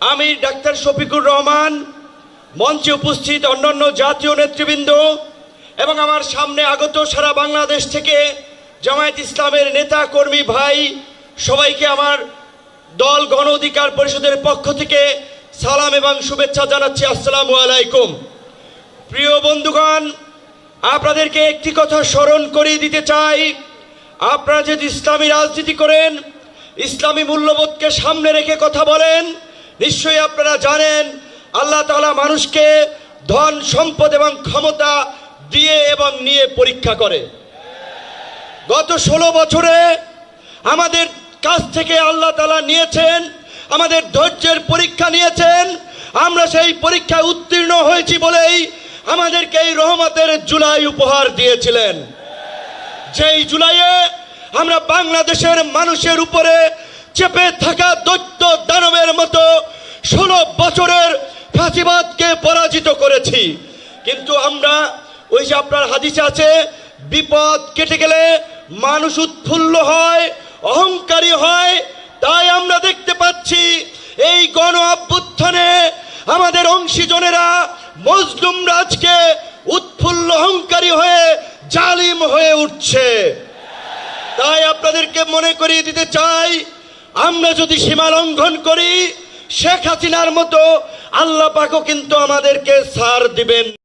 আমি ডাক্তার শফিকুর রহমান, মঞ্চে উপস্থিত অন্যান্য জাতীয় নেতৃবৃন্দ এবং আমার সামনে আগত সারা বাংলাদেশ থেকে জামায়াত ইসলামের নেতা কর্মী ভাই, সবাইকে আমার দল গণ অধিকার পরিষদের পক্ষ থেকে সালাম এবং শুভেচ্ছা জানাচ্ছি। আসসালামু আলাইকুম। প্রিয় বন্ধুগণ, আপনাদেরকে একটি কথা স্মরণ করিয়ে দিতে চাই। আপনারা যদি ইসলামী রাজনীতি করেন, ইসলামী মূল্যবোধকে সামনে রেখে কথা বলেন নিশ্চয়ই আপনারা জানেন, আল্লাহ তালা মানুষকে ধন, সম্পদ এবং ক্ষমতা দিয়ে এবং নিয়ে পরীক্ষা করে। গত ষোলো বছরে আমাদের কাছ থেকে আল্লাহ তালা নিয়েছেন, আমাদের ধৈর্যের পরীক্ষা নিয়েছেন, আমরা সেই পরীক্ষায় উত্তীর্ণ হয়েছি বলেই আমাদেরকে এই রহমতের জুলাই উপহার দিয়েছিলেন। যেই জুলাইয়ে আমরা বাংলাদেশের মানুষের উপরে চেপে থাকা দৈত্য বছরের ফাঁসিবাদকে পরাজিত করেছি। কিন্তু আমরা ওই যে আপনার হাদিসে আছে, বিপদ কেটে গেলে মানুষ উৎফুল্ল হয়, অহংকারী হয়, তাই আমরা দেখতে পাচ্ছি এই গণ অভ্যুত্থানে আমাদের অংশীজনেরা মজলুম রাজকে উৎফুল্ল অহংকারী হয়ে জালিম হয়ে উঠছে। তাই আপনাদেরকে মনে করিয়ে দিতে চাই, আমরা যদি সীমা লঙ্ঘন করি শেখ হাসিনার মতো আল্লাহ পাকও কিন্তু আমাদেরকে সার দিবেন।